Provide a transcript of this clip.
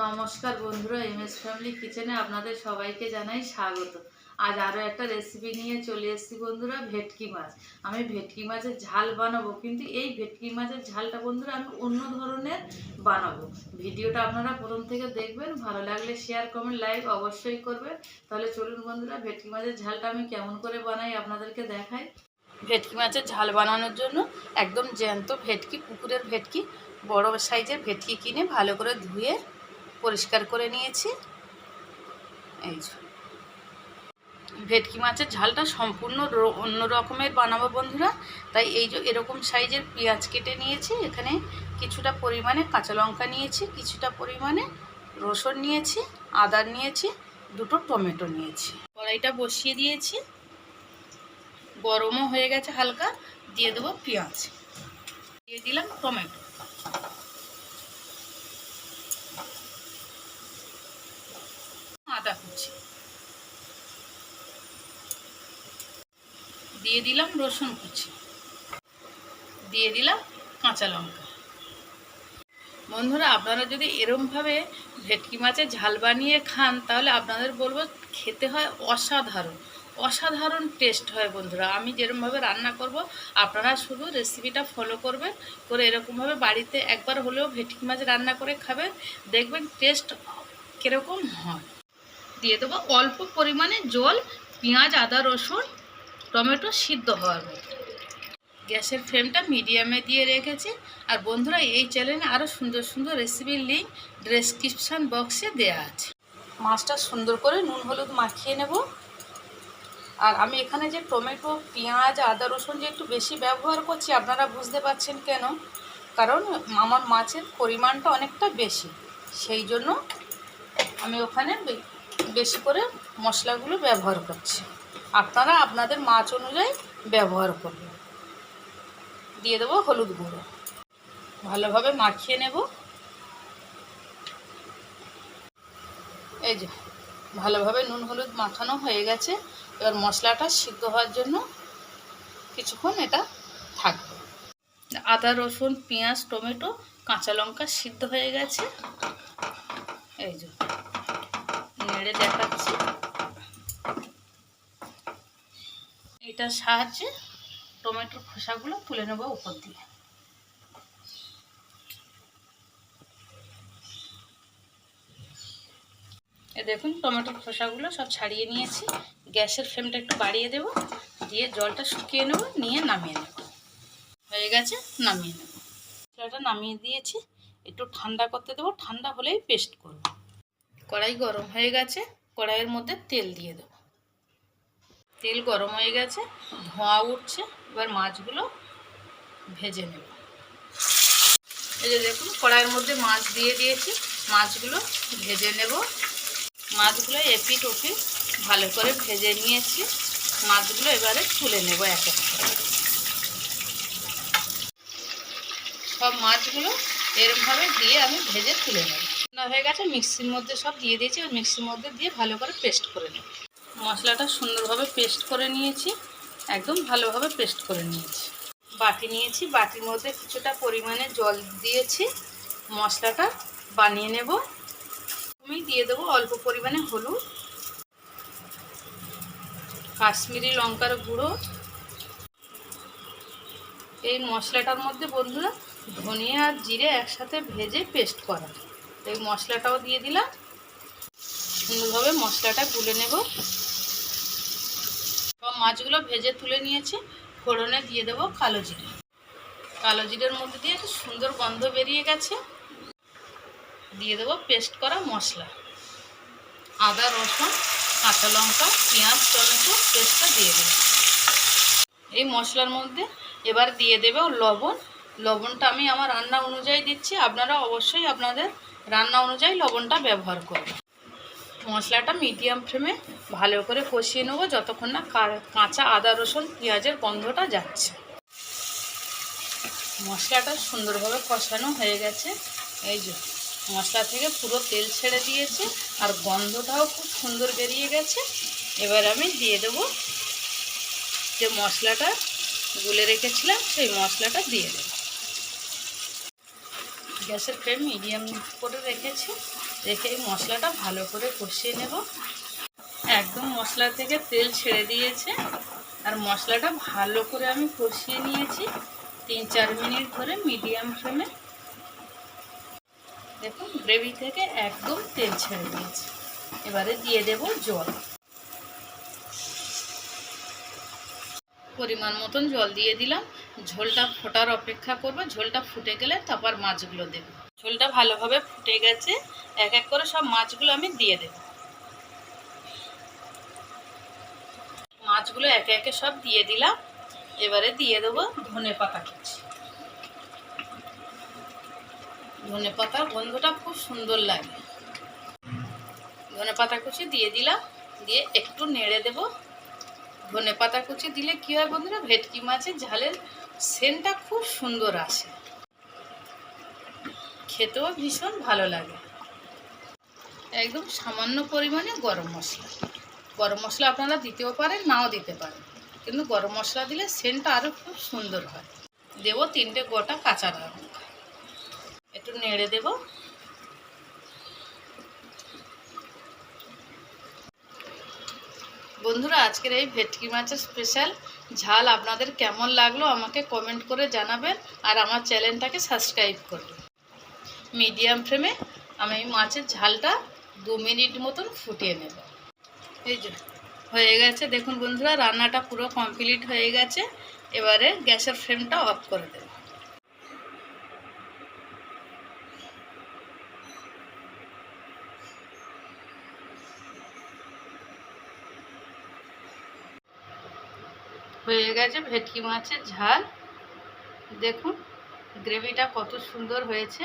নমস্কার বন্ধুরা M S family কিচেনে আপনাদের সবাইকে জানাই স্বাগত। আজ আরও একটা রেসিপি নিয়ে চলে এসেছি বন্ধুরা, ভেটকি মাছ। আমি ভেটকি মাছের ঝাল বানাবো, কিন্তু এই ভেটকি মাছের ঝালটা বন্ধুরা আমি অন্য ধরনের বানাবো। ভিডিওটা আপনারা প্রথম থেকে দেখবেন, ভালো লাগলে শেয়ার কমেন্ট লাইক অবশ্যই করবেন। তাহলে চলুন বন্ধুরা, ভেটকি মাছের ঝালটা আমি কেমন করে বানাই আপনাদেরকে দেখাই। ভেটকি মাছের ঝাল বানানোর জন্য একদম জ্যান্ত ভেটকি, পুকুরের ভেটকি, বড় সাইজের ভেটকি কিনে ভালো করে ধুয়ে পরিষ্কার করে নিয়েছি। এই ভেটকি মাছের ঝালটা সম্পূর্ণ অন্য রকমের বানাবো বন্ধুরা। তাই এই যে এরকম সাইজের পেঁয়াজ কেটে নিয়েছি, এখানে কিছুটা পরিমাণে কাঁচা লঙ্কা নিয়েছি, কিছুটা পরিমাণে রসুন নিয়েছি, আদা নিয়েছি, দুটো টমেটো নিয়েছি। কড়াইটা বসিয়ে দিয়েছি। গরমও হয়ে গেছে হালকা, দিয়ে দেবো পেঁয়াজ। দিয়ে দিলাম টমেটো আদা কুচি দিয়ে দিলাম রসুন কুচি। দিয়ে দিলাম কাঁচা লঙ্কা। বন্ধুরা, আপনারা যদি এরমভাবে ভেটকি মাছের ঝাল বানিয়ে খান, তাহলে আপনাদের বলব খেতে হয় অসাধারণ। অসাধারণ টেস্ট হয় বন্ধুরা। আমি যেরমভাবে রান্না করব, আপনারা শুধু রেসিপিটা ফলো করবেন, করে এরকমভাবে বাড়িতে একবার হলেও ভেটকি মাছ রান্না করে খাবেন, দেখবেন টেস্ট কীরকম হয়। দিয়ে দেবো অল্প পরিমাণে জল, পেঁয়াজ, আদা, রসুন টমেটো সিদ্ধ হওয়ার মতো। গ্যাসের ফ্লেমটা মিডিয়ামে দিয়ে রেখেছি। আর বন্ধুরা, এই চ্যানেলে আরও সুন্দর সুন্দর রেসিপির লিঙ্ক ডেসক্রিপশান বক্সে দেওয়া আছে। মাছটা সুন্দর করে নুন হলুদ মাখিয়ে নেব। আর আমি এখানে যে টমেটো, পেঁয়াজ, আদা, রসুন যে একটু বেশি ব্যবহার করছি, আপনারা বুঝতে পারছেন কেন? কারণ আমার মাছের পরিমাণটা অনেকটা বেশি। সেই জন্য আমি ওখানে বেশি করে মশলাগুলো ব্যবহার করছি। আপনারা আপনাদের মাছ অনুযায়ী ব্যবহার করবেন। দিয়ে দেবো হলুদ গুঁড়ো। ভালোভাবে মাখিয়ে নেব। এই যে, ভালোভাবে নুন হলুদ মাখানো হয়ে গেছে। এবার মশলাটা সিদ্ধ হওয়ার জন্য কিছুক্ষণ এটা থাকবে। আদা, রসুন, পেঁয়াজ, টমেটো, কাঁচা লঙ্কা সিদ্ধ হয়ে গেছে। এই যে, নেড়ে দেখাচ্ছি। এটার সাহায্যে টমেটোর খোসাগুলো তুলে নেব উপর দিয়ে। এ দেখুন, টমেটোর খোসাগুলো সব ছাড়িয়ে নিয়েছি। গ্যাসের ফ্লেমটা একটু বাড়িয়ে দেব, দিয়ে জলটা শুকিয়ে নেব, নিয়ে নামিয়ে নেব। হয়ে গেছে, নামিয়ে নেব। জলটা নামিয়ে দিয়েছি, একটু ঠান্ডা করতে দেবো, ঠান্ডা হলেই পেস্ট করব। কড়াই গরম হয়ে গেছে, কড়াইয়ের মধ্যে তেল দিয়ে দেবো। তেল গরম হয়ে গেছে, ধোঁয়া উঠছে, এবার মাছগুলো ভেজে নেব। এই যে দেখুন, কড়াইয়ের মধ্যে মাছ দিয়ে দিয়েছি, মাছগুলো ভেজে নেব। মাছগুলো এপিট ওপিট ভালো করে ভেজে নিয়েছি, মাছগুলো এবারে তুলে নেব এক সব মাছগুলো এরমভাবে দিয়ে আমি ভেজে তুলে নেব। হয়ে গেছে, মিক্সির মধ্যে সব দিয়ে দিয়েছি আর মিক্সির মধ্যে দিয়ে ভালো করে পেস্ট করে নেব। মশলাটা সুন্দরভাবে পেস্ট করে নিয়েছি, একদম ভালোভাবে পেস্ট করে নিয়েছি। বাটি নিয়েছি, বাটির মধ্যে কিছুটা পরিমাণে জল দিয়েছি, মশলাটা বানিয়ে নেব। আমি দিয়ে দেবো অল্প পরিমাণে হলুদ, কাশ্মীরি লঙ্কার গুঁড়ো। এই মশলাটার মধ্যে বন্ধুরা ধনিয়া আর জিরে একসাথে ভেজে পেস্ট করা। এই মশলাটাও দিয়ে দিলাম। সুন্দরভাবে মশলাটা গুলে নেব। মাছগুলো ভেজে তুলে নিয়েছি, ফোড়নে দিয়ে দেবো কালো জিরে। কালো জিরের মধ্যে দিয়ে একটা সুন্দর গন্ধ বেরিয়ে গেছে। দিয়ে দেবো পেস্ট করা মশলা। আদা, রসুন, কাঁচা লঙ্কা, পেঁয়াজ, টমেটো পেস্টটা দিয়ে দেবো। এই মশলার মধ্যে এবার দিয়ে দেবে লবণ। লবণটা আমি আমার রান্না অনুযায়ী দিচ্ছি। আপনারা অবশ্যই আপনাদের রান্না অনুযায়ী লবণটা ব্যবহার করবেন। মশলাটা মিডিয়াম ফ্লেমে ভালো করে কষিয়ে নেব, যতক্ষণ না কাঁচা আদা, রসুন, পেঁয়াজের গন্ধটা যাচ্ছে। মশলাটা সুন্দরভাবে কষানো হয়ে গেছে। এই যে, মশলা থেকে পুরো তেল ছেড়ে দিয়েছে, আর গন্ধটাও খুব সুন্দর বেরিয়ে গেছে। এবার আমি দিয়ে দেব যে মশলাটা গুলে রেখেছিলাম, সেই মশলাটা দিয়ে দেব। গ্যাসের ফ্লেম মিডিয়াম করে রেখেছি। রেখে এই মশলাটা ভালো করে কষিয়ে নেব। একদম মশলা থেকে তেল ছেড়ে দিয়েছে। আর মশলাটা ভালো করে আমি কষিয়ে নিয়েছি তিন চার মিনিট ধরে মিডিয়াম ফ্লেমে। দেখুন, গ্রেভি থেকে একদম তেল ছেড়ে দিয়েছে। এবারে দিয়ে দেব জল। পরিমাণ মতন জল দিয়ে দিলাম। ঝোলটা ফোটার অপেক্ষা করব। ঝোলটা ফুটে গেলে তারপর মাছগুলো দেব। ঝোলটা ভালোভাবে ফুটে গেছে। এক এক করে সব মাছগুলো আমি দিয়ে দেব। মাছগুলো একে একে সব দিয়ে দিলাম। এবারে দিয়ে দেবো ধনে পাতা কুচি। ধনে পাতার গন্ধটা খুব সুন্দর লাগে। ধনে পাতা কুচি দিয়ে দিলাম। দিয়ে একটু নেড়ে দেব। ধনে পাতা কুচি দিলে কী হয় বন্ধুরা, ভেটকি মাছের ঝালের সেন্টটা খুব সুন্দর আসে। খেতেও ভীষণ ভালো লাগে। একদম সামান্য পরিমাণে গরম মশলা। গরম মশলা আপনারা দিতেও পারেন, নাও দিতে পারেন। কিন্তু গরম মশলা দিলে সেন্টটা আরও খুব সুন্দর হয়। দেব তিনটে গোটা কাঁচা লঙ্কা। একটু নেড়ে দেব। বন্ধুরা, আজকের এই ভেটকি মাছের স্পেশাল ঝাল আপনাদের কেমন লাগল আমাকে কমেন্ট করে জানাবেন আর আমার চ্যানেলটাকে সাবস্ক্রাইব করবেন। মিডিয়াম ফ্লেমে আমি মাছের ঝালটা দু মিনিট মতন ফুটিয়ে নেব। এই যে, হয়ে গেছে। দেখুন বন্ধুরা, রান্নাটা পুরো কমপ্লিট হয়ে গেছে। এবারে গ্যাসের ফ্লেমটা অফ করে দেব। হয়ে গেছে ভেটকি মাছের ঝাল। দেখুন, গ্রেভিটা কত সুন্দর হয়েছে।